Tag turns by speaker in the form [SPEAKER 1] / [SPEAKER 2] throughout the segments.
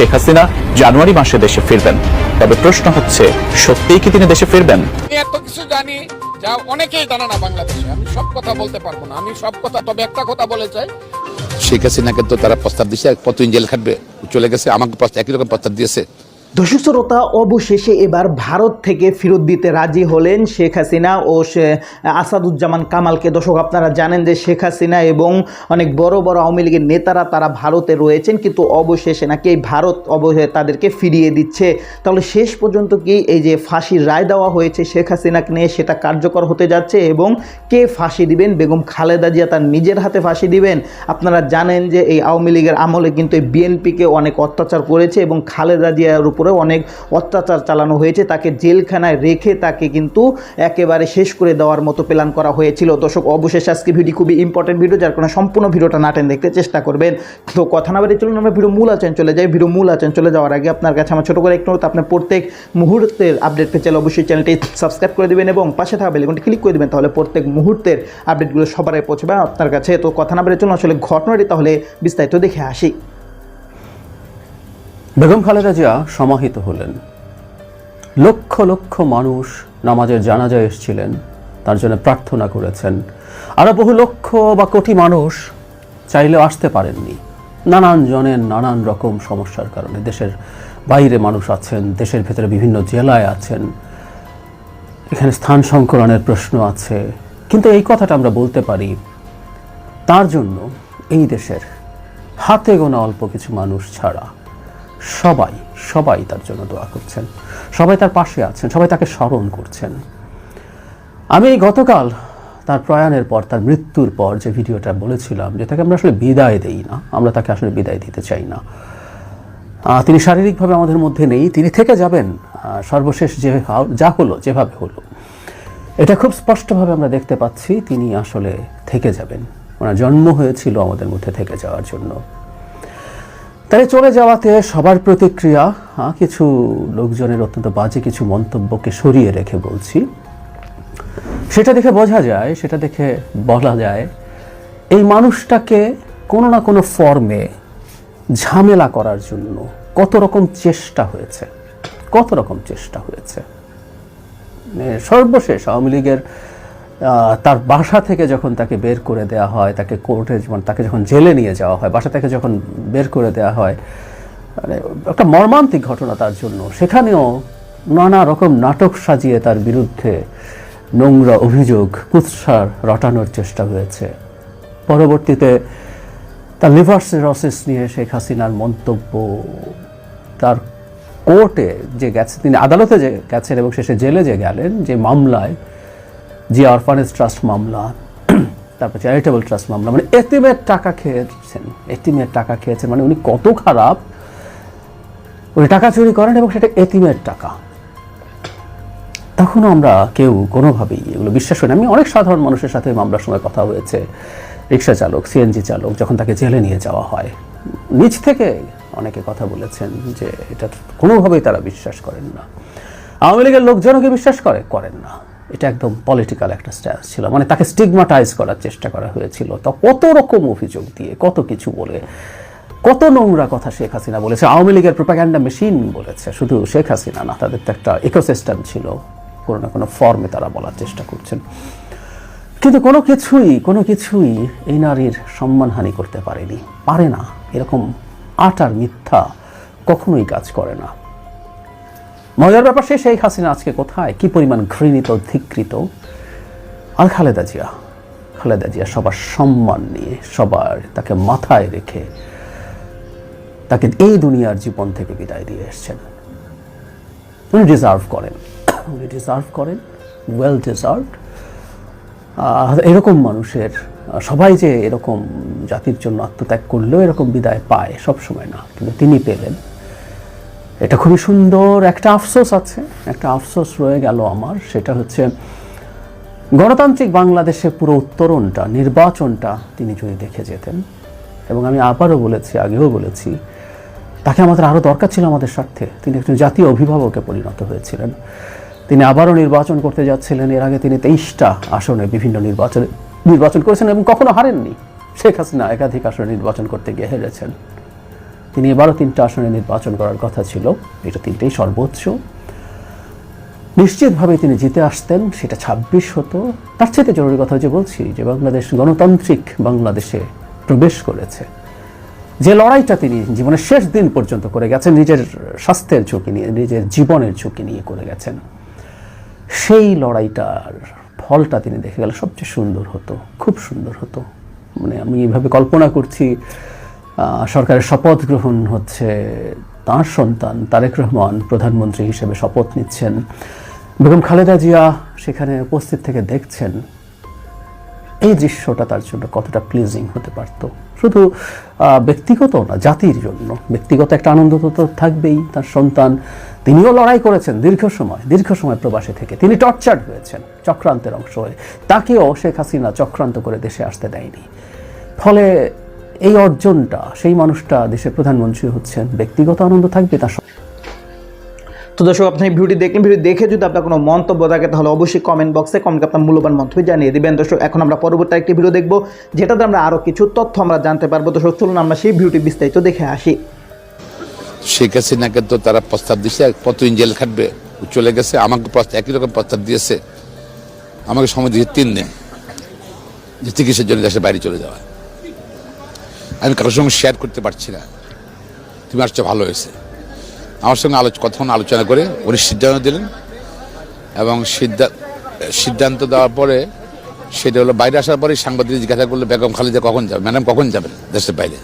[SPEAKER 1] শেখ হাসিনা জানুয়ারি মাসে দেশে ফিরবেন। তবে প্রশ্ন হচ্ছে সত্যিই কি তিনি দেশে ফিরবেন?
[SPEAKER 2] আমি এত কিছু জানি যা অনেকেই জানে না বাংলাদেশে। আমি সব কথা বলতে পারব না। আমি সব কথা তবে একটা কথা বলে চাই
[SPEAKER 3] শেখ হাসিনাকে তো তারা প্রস্তাব দিয়েছে কতদিন জেল খাটবে। চলে গেছে আমাকে প্রস্তাব একই রকম প্রস্তাব দিয়েছে।
[SPEAKER 4] দর্শক শ্রোতা অবশেষে এবার ভারত থেকে ফেরত দিতে রাজি হলেন শেখ হাসিনা ও সে আসাদুজ্জামান কামালকে। দর্শক, আপনারা জানেন যে শেখ হাসিনা এবং অনেক বড় বড় আওয়ামী লীগের নেতারা তারা ভারতে রয়েছেন, কিন্তু অবশেষে নাকি এই ভারত অবশেষে তাদেরকে ফিরিয়ে দিচ্ছে। তাহলে শেষ পর্যন্ত কি এই যে ফাঁসির রায় দেওয়া হয়েছে শেখ হাসিনাকে নিয়ে সেটা কার্যকর হতে যাচ্ছে এবং কে ফাঁসি দিবেন? বেগম খালেদা জিয়া তার নিজের হাতে ফাঁসি দিবেন? আপনারা জানেন যে এই আওয়ামী লীগের আমলে কিন্তু এই বিএনপিকে অনেক অত্যাচার করেছে এবং খালেদা জিয়ার উপরেও অনেক অত্যাচার চালানো হয়েছে। তাকে জেলখানায় রেখে তাকে কিন্তু একেবারে শেষ করে দেওয়ার মতো প্ল্যান করা হয়েছিল। দর্শক অবশেষে আজকে ভিডিও খুবই ইম্পর্টেন্ট ভিডিও যার কারণে সম্পূর্ণ ভিডিওটা নাটেন দেখতে চেষ্টা করবেন। তো কথা না বেরিয়ে চলুন আমরা ভিডিও মূল আচরণ চলে যাই। ভিডিও মূল আচরণ চলে যাওয়ার আগে আপনার কাছে আমার ছোটো করে একটু অনুরোধ, আপনি প্রত্যেক মুহূর্তের আপডেট পেয়ে চাইলে অবশ্যই চ্যানেলটি সাবস্ক্রাইব করে দেবেন এবং পাশে থাকা বেলকনটি ক্লিক করে দেবেন তাহলে প্রত্যেক মুহূর্তের আপডেটগুলো সবার আগে পৌঁছবে আপনার কাছে। তো কথা না বেরিয়ে চলুন আসলে ঘটনাটি তাহলে বিস্তারিত দেখে আসি।
[SPEAKER 5] বেগম খালেদা জিয়া সমাহিত হলেন। লক্ষ লক্ষ মানুষ নামাজের জানাজায় এসেছিলেন, তার জন্য প্রার্থনা করেছেন। আরও বহু লক্ষ বা কোটি মানুষ চাইলেও আসতে পারেননি। নানান জনের নানান রকম সমস্যার কারণে দেশের বাইরে মানুষ আছেন, দেশের ভেতরে বিভিন্ন জেলায় আছেন। এখানে স্থান সংকলনের প্রশ্ন আছে। কিন্তু এই কথাটা আমরা বলতে পারি, তার জন্য এই দেশের হাতে গোনা অল্প কিছু মানুষ ছাড়া সবাই সবাই তার জন্য দোয়া করছেন। সবাই তার পাশে আছেন, সবাই তাকে স্মরণ করছেন। আমি গতকাল তার প্রয়াণের পর, তার মৃত্যুর পর যে ভিডিওটা বলেছিলাম, যে তাকে আমরা আসলে বিদায় দেই না, আমরা তাকে আসলে বিদায় দিতে চাই না। তিনি শারীরিকভাবে আমাদের মধ্যে নেই, তিনি থেকে যাবেন। সর্বশেষ যে যা হলো, যেভাবে হলো। এটা খুব স্পষ্টভাবে আমরা দেখতে পাচ্ছি, তিনি আসলে থেকে যাবেন। ওনার জন্ম হয়েছিল আমাদের মধ্যে থেকে যাওয়ার জন্য। তাই চলে যাওয়াতে সবার প্রতিক্রিয়া হ্যাঁ, কিছু লোকজনের অত্যন্ত বাজে কিছু মন্তব্যকে সরিয়ে রেখে বলছি। সেটা দেখে বোঝা যায় সেটা দেখে বলা যায় এই মানুষটাকে কোনো না কোনো ফর্মে ঝামেলা করার জন্য কত রকম চেষ্টা হয়েছে কত রকম চেষ্টা হয়েছে। সর্বশেষ আওয়ামী লীগের তার বাসা থেকে যখন তাকে বের করে দেওয়া হয়, তাকে কোর্টে যেমন তাকে যখন জেলে নিয়ে যাওয়া হয়, বাসা থেকে যখন বের করে দেওয়া হয় মানে একটা মর্মান্তিক ঘটনা তার জন্য। সেখানেও নানা রকম নাটক সাজিয়ে তার বিরুদ্ধে নোংরা অভিযোগ, কুৎসার রটানোর চেষ্টা হয়েছে। পরবর্তীতে তার লিভার সিরোসিস নিয়ে শেখ হাসিনার মন্তব্য, তার কোর্টে যে গেছে, তিনি আদালতে যে গেছেন এবং শেষে জেলে যে গেলেন, যে মামলায় যে অরফানেজ ট্রাস্ট মামলা, তারপর চ্যারিটেবল ট্রাস্ট মামলা মানে এতিমের টাকা খেয়েছেন, এতিমের টাকা খেয়েছেন মানে উনি কত খারাপ, উনি টাকা চুরি করেন এবং সেটা এতিমের টাকা। তখনও আমরা কেউ কোনোভাবেই এগুলো বিশ্বাস করি। আমি অনেক সাধারণ মানুষের সাথে মামলার সময় কথা হয়েছে, রিক্সা চালক সিএনজি চালক, যখন তাকে জেলে নিয়ে যাওয়া হয়, নিজ থেকে অনেকে কথা বলেছেন যে এটা কোনোভাবেই তারা বিশ্বাস করেন না। আওয়ামী লীগের লোকজনকে বিশ্বাস করে? করেন না। এটা একদম পলিটিক্যাল একটা স্ট্যান্স ছিল। মানে তাকে স্টিগমাটাইজ করার চেষ্টা করা হয়েছিল। তা কত রকম অভিযোগ দিয়ে, কত কিছু বলে, কত নোংরা কথা শেখ হাসিনা বলেছে। আওয়ামী লীগের প্রোপাগ্যান্ডা মেশিন বলেছে, শুধু শেখ হাসিনা না, তাদের তো একটা ইকোসিস্টেম ছিল। কোনো না কোনো ফর্মে তারা বলার চেষ্টা করছেন। কিন্তু কোনো কিছুই কোনো কিছুই এই নারীর সম্মানহানি করতে পারেনি। পারে না। এরকম আটার মিথ্যা কখনোই কাজ করে না। মজার ব্যাপার সে, শেখ হাসিনা আজকে কোথায়? কি পরিমাণ ঘৃণিত, ধিকৃত? আর খালেদা জিয়া খালেদা জিয়া সবার সম্মান নিয়ে, সবার তাকে মাথায় রেখে তাকে এই দুনিয়ার জীবন থেকে বিদায় দিয়ে এসছেন। উনি ডিজার্ভ করেন। উনি ডিজার্ভ করেন ওয়েল ডিজার্ভড এরকম মানুষের, সবাই যে এরকম জাতির জন্য আত্মত্যাগ করলেও এরকম বিদায় পায় সব সময় না, কিন্তু তিনি পেলেন। এটা খুবই সুন্দর, একটা আফসোস আছে, একটা আফসোস রয়ে গেল আমার, সেটা হচ্ছে গণতান্ত্রিক বাংলাদেশের পুরো উত্তরণটা, নির্বাচনটা তিনি যদি দেখে যেতেন, এবং আমি আবারও বলেছি, আগেও বলেছি, তাকে আমাদের আরও দরকার ছিল আমাদের স্বার্থে। তিনি একজন জাতীয় অভিভাবকে পরিণত হয়েছিলেন। তিনি আবারও নির্বাচন করতে যাচ্ছিলেন, এর আগে তিনি তেইশটা আসনে বিভিন্ন নির্বাচনে নির্বাচন করেছেন এবং কখনো হারেননি। শেখ হাসিনা একাধিক আসনে নির্বাচন করতে গিয়ে হেরেছেন। তিনি এবারও তিনটা আসনে নির্বাচন করার কথা ছিল। এটা তিনটেই সর্বোচ্চ। নিশ্চিতভাবে তিনি জিতে আসতেন, সেটা ছাব্বিশ হতো। তার চাইতে জরুরি কথা যে বলছি যে বাংলাদেশ গণতান্ত্রিক বাংলাদেশে প্রবেশ করেছে। যে লড়াইটা তিনি জীবনের শেষ দিন পর্যন্ত করে গেছেন, নিজের স্বাস্থ্যের ঝুঁকি নিয়ে, নিজের জীবনের ঝুঁকি নিয়ে করে গেছেন, সেই লড়াইটার ফলটা তিনি দেখে গেলে সবচেয়ে সুন্দর হতো, খুব সুন্দর হতো। মানে আমি এইভাবে কল্পনা করছি সরকারের শপথ গ্রহণ হচ্ছে তাঁর সন্তান তারেক রহমান, প্রধানমন্ত্রী হিসেবে শপথ নিচ্ছেন। বেগম খালেদা জিয়া সেখানে উপস্থিত থেকে দেখছেন এই দৃশ্যটা তার জন্য কতটা প্লিজিং হতে পারত। শুধু ব্যক্তিগত না, জাতির জন্য। ব্যক্তিগত একটা আনন্দ তো থাকবেই। তার সন্তান, তিনিও লড়াই করেছেন দীর্ঘ সময় দীর্ঘ সময় প্রবাসে থেকে। তিনি টর্চার্ড হয়েছেন চক্রান্তের অংশ হয়ে। তাকেও শেখ হাসিনা চক্রান্ত করে দেশে আসতে দেয়নি। ফলে এই অর্জনটা সেই মানুষটা দেশের প্রধানমন্ত্রী হচ্ছেন ব্যক্তিগত আনন্দ থাকবে তার
[SPEAKER 4] তো দর্শক আপনি এই ভিডিওটি দেখলেন ভিডিও দেখে যদি আপনার কোনো মন্তব্য থাকে তাহলে অবশ্যই কমেন্ট বক্সে কমেন্ট আপনার মূল্যবান মন্তব্য জানিয়ে দিবেন। দর্শক এখন আমরা পরবর্তী একটি ভিডিও দেখব যেটাতে আমরা আরও কিছু তথ্য আমরা জানতে পারব। দর্শক চলুন আমরা সেই ভিডিওটি বিস্তারিত দেখে আসি।
[SPEAKER 3] শেখ হাসিনাকে তো তারা প্রস্তাব দিয়েছে কতদিন জেল খাটবে? চলে গেছে আমাকে প্রস্তাব একই রকম প্রস্তাব দিয়েছে। আমাকে সময় দিয়েছে তিন দিন যে চিকিৎসার জন্য দেশের বাইরে চলে যাওয়া আমি কারোর সঙ্গে শেয়ার করতে পারছি না। তুমি আসছো, ভালো হয়েছে। আমার সঙ্গে আলোচ, কথা আলোচনা করে উনি সিদ্ধান্ত দিলেন এবং সিদ্ধা- সিদ্ধান্ত দেওয়ার পরে সেটা হলো বাইরে আসার পরে সাংবাদিক জিজ্ঞাসা করলে, বেগম খালিদা কখন যাবে? ম্যাডাম কখন যাবেন দেশের বাইরে?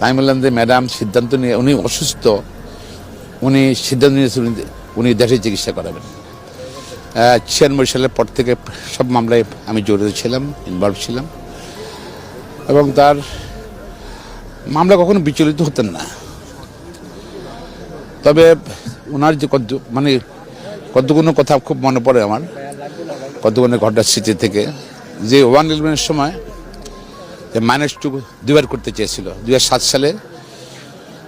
[SPEAKER 3] আমি বললাম যে, ম্যাডাম, সিদ্ধান্ত নিয়ে, উনি অসুস্থ। উনি সিদ্ধান্ত নিয়েছেন উনি দেশে চিকিৎসা করাবেন। ছিয়ানব্বই সালের পর থেকে সব মামলায় আমি জড়িত ছিলাম ইনভলভ ছিলাম। এবং তার মামলা কখনো বিচলিত হতেন না। তবে ওনার যে কত মানে কতগুলো কথা খুব মনে পড়ে আমার কতগুলো ঘটনার স্মৃতি থেকে। যে ওয়ান ইলেভেনের সময় যে মাইনাস টু দুবার করতে চেয়েছিল দুই সাত সালে,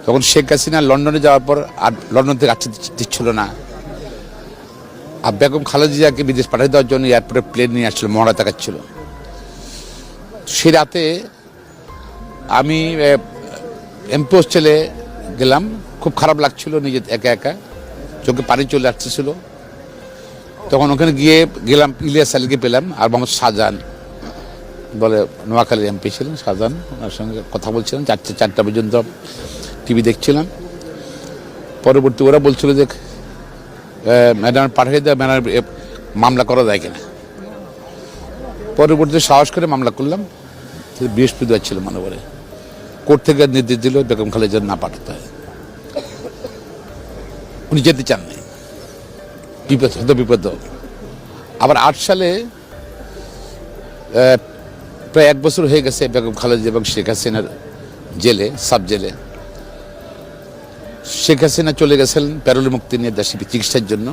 [SPEAKER 3] তখন শেখ হাসিনা লন্ডনে যাওয়ার পর আর লন্ডন থেকে আসতে দিচ্ছিল না। আর বেগম খালেদা জিয়াকে বিদেশ পাঠিয়ে দেওয়ার জন্য এয়ারপোর্টে প্লেন নিয়ে আসছিল, মহড়া তাকাচ্ছিল সে রাতে আমি এমপোস ছেলে গেলাম। খুব খারাপ লাগছিল নিজে একা একা। চোখে পানি চলে আসতেছিল। তখন ওখানে গিয়ে গেলাম, ইলিয়াস আলীকে পেলাম আর মোহাম্মদ শাহজাহান বলে নোয়াখালীর এমপি ছিলেন, শাহজাহান। ওনার সঙ্গে কথা বলছিলাম, চারটে, চারটা পর্যন্ত টিভি দেখছিলাম। পরবর্তী ওরা বলছিল যে ম্যাডাম পাঠিয়ে দেয়, ম্যাডাম মামলা করা যায় কিনা। পরবর্তী সাহস করে মামলা করলাম। বৃহস্পতিবার ছিল মনে করে কোর্ট থেকে নির্দেশ দিল বেগম খালেদা না পাঠাতে হয়। উনি যেতে চান নাই। বিপদ হতো বিপদ। আবার আট সালে প্রায় এক বছর হয়ে গেছে বেগম খালেদা এবং শেখ হাসিনার জেলে, সাব জেলে। শেখ হাসিনা চলে গেছেন প্যারোল মুক্তি নিয়ে দেশে চিকিৎসার জন্য।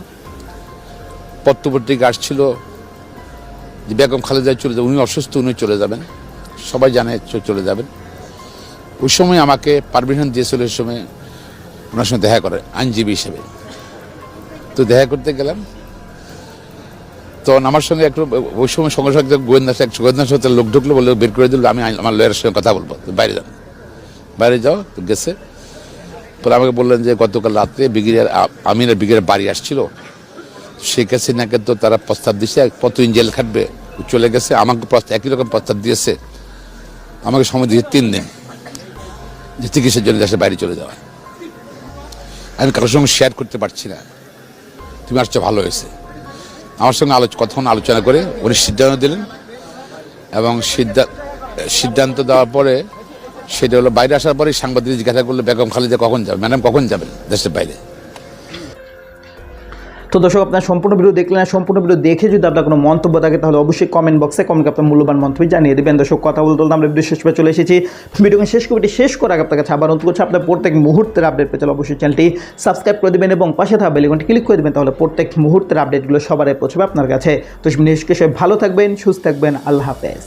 [SPEAKER 3] পত্রপত্রিকা আসছিল যে বেগম খালেদা চলে যাবেন উনি অসুস্থ, উনি চলে যাবেন। সবাই জানে চলে যাবেন। ওই সময় আমাকে পারমিশন দিয়েছিল ওই সময় ওনার সঙ্গে দেখা করে আইনজীবী হিসেবে। তো দেখা করতে গেলাম। তো আমার সঙ্গে একটু, ওই সময় সঙ্গে সঙ্গে গোয়েন্দা এক গোয়েন্দা সাথে লোক ঢুকলো বলে বের করে দিল, আমি আমার লয়ারের সঙ্গে কথা বলব। বাইরে যান বাইরে যাও, তো গেছে। পরে আমাকে বললেন যে গতকাল রাত্রে বিগিরের আমিনের বিগিরের বাড়ি আসছিল। শেখ হাসিনাকে তো তারা প্রস্তাব দিয়েছে কতদিন জেল খাটবে চলে গেছে, আমাকে একই রকম প্রস্তাব দিয়েছে। আমাকে সময় দিয়েছে তিন দিন। যে চিকিৎসার জন্য দেশের বাইরে চলে যাওয়া। আমি কারোর সঙ্গে শেয়ার করতে পারছি না। তুমি আসছো, ভালো হয়েছে। আমার সঙ্গে আলোচ, কথা আলোচনা করে উনি সিদ্ধান্ত দিলেন এবং সিদ্ধা- সিদ্ধান্ত দেওয়ার পরে সেটা হলো, বাইরে আসার পরে সাংবাদিক জিজ্ঞাসা করলে, বেগম খালিদা কখন যাবে? ম্যাডাম কখন যাবেন দেশের বাইরে?
[SPEAKER 4] তো দর্শক, আপনার সম্পূর্ণ ভিডিও দেখলেন সম্পূর্ণ ভিডিও দেখে যদি আপনার কোনো মন্তব্য থাকে, তাহলে অবশ্যই কমেন্ট বক্সে কমেন্ট আপনার মূল্যবান মন্তব্য জানিয়ে দেবেন। দর্শক, কথা বলতে বলতে আমরা ভিডিও শেষ পর্যন্ত চলে এসেছি। ভিডিওকে শেষ করে শেষ করে আগে আপনার কাছে আবার অনুরোধ করছি, আপনার প্রত্যেক মুহূর্তের আপডেট পেতে অবশ্যই চ্যানেলটি সাবস্ক্রাইব করে দেবেন এবং পাশে থাকা বেলিকনটি ক্লিক করে দেবেন, তাহলে প্রত্যেক মুহূর্তের আপডেটগুলো সবার পৌঁছবে আপনার কাছে। তো নিষ্কেশে ভালো থাকবেন, সুস্থ থাকবেন, আল্লাহ হাফেজ।